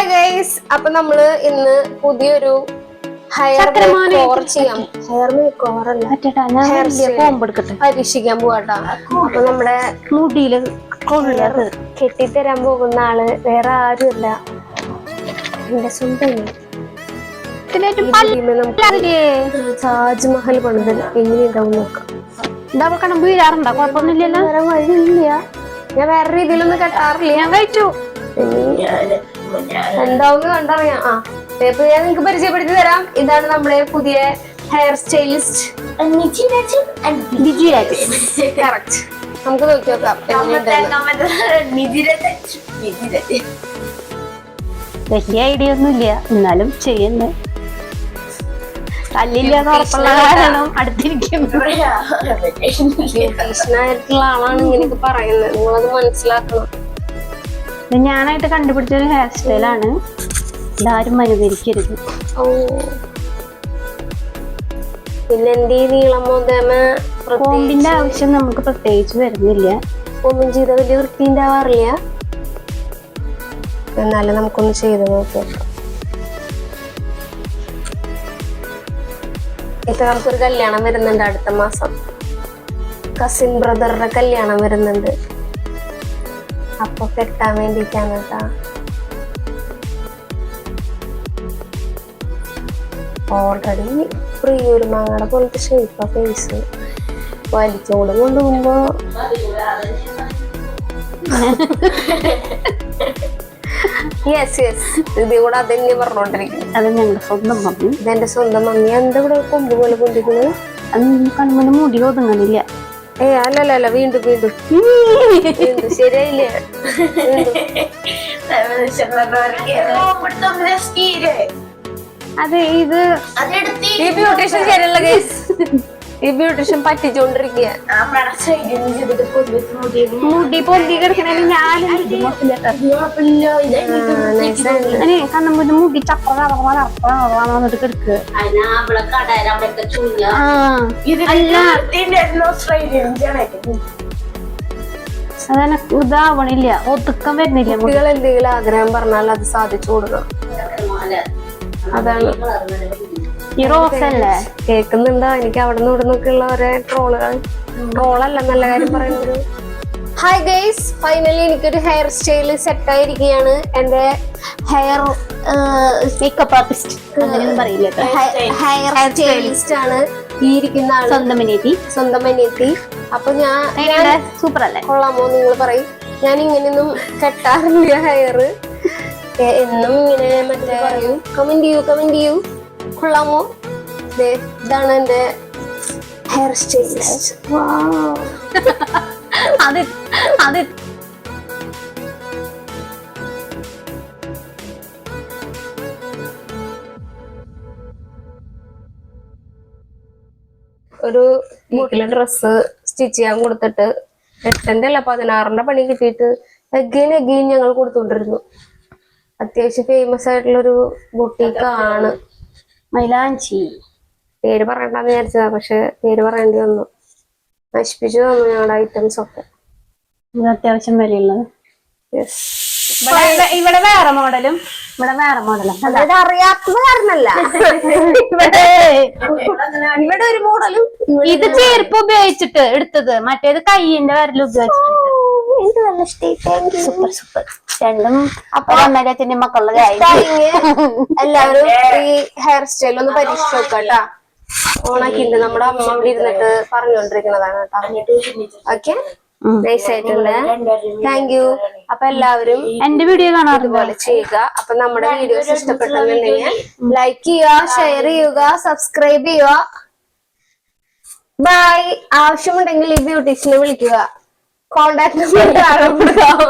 Hi guys അപ്പൊ നമ്മൾ ഇന്ന് പുതിയൊരു ഹെയർ മേക്ക് ചെയ്യാം. ഹെയർ മേക്ക് ഓവർ അല്ല. ഹെയർ പരീക്ഷിക്കാൻ പോവാട്ടാ. അപ്പൊ നമ്മുടെ മുടിയിൽ കെട്ടിത്തരാൻ പോകുന്ന ആൾ വേറെ ആരുമില്ല. എന്റെ സ്വന്തം? താജ്മഹൽ പണിത് എങ്ങനെയുണ്ടാവും നോക്കാം. ഇതാ അവൾ കണം വീഴാറുണ്ടോ? കുഴപ്പമൊന്നുമില്ലല്ലോ. വേറെ വഴിയില്ല. ഞാൻ വേറെ രീതിയിലൊന്നും കെട്ടാറില്ല. ഞാൻ കഴിച്ചു. എന്താവുന്ന കണ്ടറിയാം. ആ ഇപ്പൊ ഞാൻ നിങ്ങൾക്ക് പരിചയപ്പെടുത്തി തരാം. ഇതാണ് നമ്മുടെ പുതിയ ഹെയർ സ്റ്റൈലിസ്റ്റ് കറക്റ്റ് നമുക്ക് നോക്കി നോക്കാം. വലിയ ഐഡിയ ഒന്നുമില്ല. എന്നാലും ചെയ്യുന്നു. കല്ലില്ലാന്ന് ഉറപ്പുള്ള കാരണം അടുത്തിരിക്കുന്നു ആളാണ് ഇങ്ങനെയൊക്കെ പറയുന്നത്. നിങ്ങളത് മനസ്സിലാക്കണം. ഇത് ഞാനായിട്ട് കണ്ടുപിടിച്ച ഒരു ഹെയർ സ്റ്റൈലാണ് ഇതാരും അനുകരിക്കരുത്. ഓ. പിന്നെ എന്റെ ഈ നീളം മോതമ കോമ്പിന്റെ ആവശ്യം നമുക്ക് പ്രത്യേകിച്ച് വരുന്നില്ല. ഒന്നും ചെയ്ത വലിയ വൃത്തി ഉണ്ടാവാറില്ല എന്നാലും നമുക്കൊന്ന് ചെയ്ത് നോക്കി. നോക്കാം ഇപ്പൊ നമുക്കൊരു കല്യാണം വരുന്നുണ്ട് അടുത്ത മാസം. കസിൻ ബ്രദറുടെ കല്യാണം വരുന്നുണ്ട്. അപ്പൊ കെട്ടാൻ വേണ്ടിട്ടാണ് കേട്ടോ ഓൾറെഡി പ്രിയൂരുമാങ്ങയുടെ പോലത്തെ ഷേപ്പ് ഫേസ് വലിച്ചോട് കൊണ്ടുപോകുമ്പോ. യെസ് യെസ് ഇത് കൂടെ അതന്നെ പറഞ്ഞോണ്ടിരിക്കുന്നു. അത് ഞങ്ങളുടെ സ്വന്തം മമ്മി. ഇതെന്റെ സ്വന്തം മമ്മി എന്താ ഇവിടെ കൊമ്പ് പോലെ കൊണ്ടിരിക്കുന്നത്? അത് കൺമുന് മുടി ഒതുങ്ങണില്ല ഏ അല്ലല്ല അല്ല വീണ്ടും വീണ്ടും. വീണ്ടും ശരിയായില്ലേ? അതെ ഇത് ബ്യൂട്ടീഷ്യൻ ശരിയല്ല ഗൈസ് ഈ ബ്യൂട്ടീഷ്യൻ പറ്റിച്ചോണ്ടിരിക്കുക മുടി പൊന്തി കിടക്കണേ ഞാൻ മുടി. ചപ്പ വന്നിട്ട് കിടക്കുക അതന്നെ ഇതാവണില്ല. ഒതുക്കം വരുന്നില്ല മുടികൾ കുട്ടികൾ എന്തെങ്കിലും ആഗ്രഹം പറഞ്ഞാൽ അത് സാധിച്ചു കൊടുക്കണം. അതാണ്. ഈ റോസ് അല്ലേ കേൾക്കുന്നുണ്ടോ എനിക്ക് അവിടെ നിന്ന് ഇവിടെ നിന്നൊക്കെ ഉള്ള ഒരേ ട്രോളുകൾ ട്രോളല്ല നല്ല കാര്യം പറയുന്നത്. ഹായ് ഗൈസ് ഫൈനലി എനിക്കൊരു ഹെയർ സ്റ്റൈൽ സെറ്റ് ആയിരിക്കുകയാണ്. എന്റെ ഹെയർ മേക്കപ്പ് ആർട്ടിസ്റ്റ് പറയില്ല. ഹെയർ സ്റ്റൈലിസ്റ്റ് ആണ് ഈ ഇരിക്കുന്ന ആൾ സ്വന്തം അനിയത്തി. സ്വന്തം അനിയത്തി. അപ്പൊ ഞാൻ സൂപ്പർ അല്ലേ കൊള്ളാമോ നിങ്ങൾ പറയും. ഞാൻ ഇങ്ങനെയൊന്നും കെട്ടാറില്ല ഹെയർ എന്നും ഇങ്ങനെ മറ്റേ പറയൂ? കമന്റ് ചെയ്യൂ കമന്റ് ചെയ്യൂ. കൊള്ളാമോ? ഇതാണ് എന്റെ ഹെയർ അത് അത്. ഒരു വീട്ടിലെ ഡ്രസ്സ് സ്റ്റിച്ച് ചെയ്യാൻ കൊടുത്തിട്ട് എട്ടിന്റെ അല്ല പതിനാറിന്റെ പണി കിട്ടിയിട്ട് അഗെയിൻ അഗെയിൻ ഞങ്ങൾ കൊടുത്തുകൊണ്ടിരുന്നു. അത്യാവശ്യം ഫേമസ് ആയിട്ടുള്ളൊരു ബുട്ടീക്കാണ് മൈലാഞ്ചി. പേര് പറയണ്ടെന്ന് വിചാരിച്ചതാ പക്ഷെ പേര് പറയേണ്ടി വന്നു. നശിപ്പിച്ചു തന്നു ഞങ്ങളുടെ ഐറ്റംസ് ഒക്കെ. അത്യാവശ്യം വിലയുള്ളത്. Yes. ഇവിടെ വേറെ മോഡലും ഇവിടെ വേറെ മോഡലും. അതായത് അറിയാത്തത് കാരണല്ല ഇവിടെ. ഇവിടെ ഒരു മോഡലും ഇത് ചേർപ്പ് ഉപയോഗിച്ചിട്ട് എടുത്തത്. മറ്റേത് കൈയിന്റെ വരലും ഉപയോഗിച്ചിട്ട് എനിക്ക് നല്ല ഇഷ്ടമായി സൂപ്പർ സൂപ്പർ രണ്ടും അപ്പൊ അമ്മേരത്തിന്റെ മക്കളുടെ എല്ലാവരും ഈ ഹെയർ സ്റ്റൈൽ ഒന്ന് പരീക്ഷിച്ച് നോക്കാട്ടാ ഓണാക്കിണ്ട് നമ്മുടെ അമ്മ ഇവിടെ ഇരുന്നിട്ട് പറഞ്ഞുകൊണ്ടിരിക്കുന്നതാണ് കേട്ടോ. ഓക്കെ? നൈസ് ആയിട്ടുണ്ട്. താങ്ക് യു അപ്പൊ എല്ലാവരും എന്റെ വീഡിയോ കാണാൻ ഇതുപോലെ ചെയ്യുക. അപ്പൊ നമ്മുടെ വീഡിയോസ് ഇഷ്ടപ്പെട്ടെന്നുണ്ടെങ്കിൽ ലൈക്ക് ചെയ്യുക ഷെയർ ചെയ്യുക സബ്സ്ക്രൈബ് ചെയ്യുക. ബൈ ആവശ്യമുണ്ടെങ്കിൽ ഈ ബ്യൂട്ടീഷ്യനെ വിളിക്കുക. കോണ്ടാക്ട് നമ്പർ കൊടുക്കാം.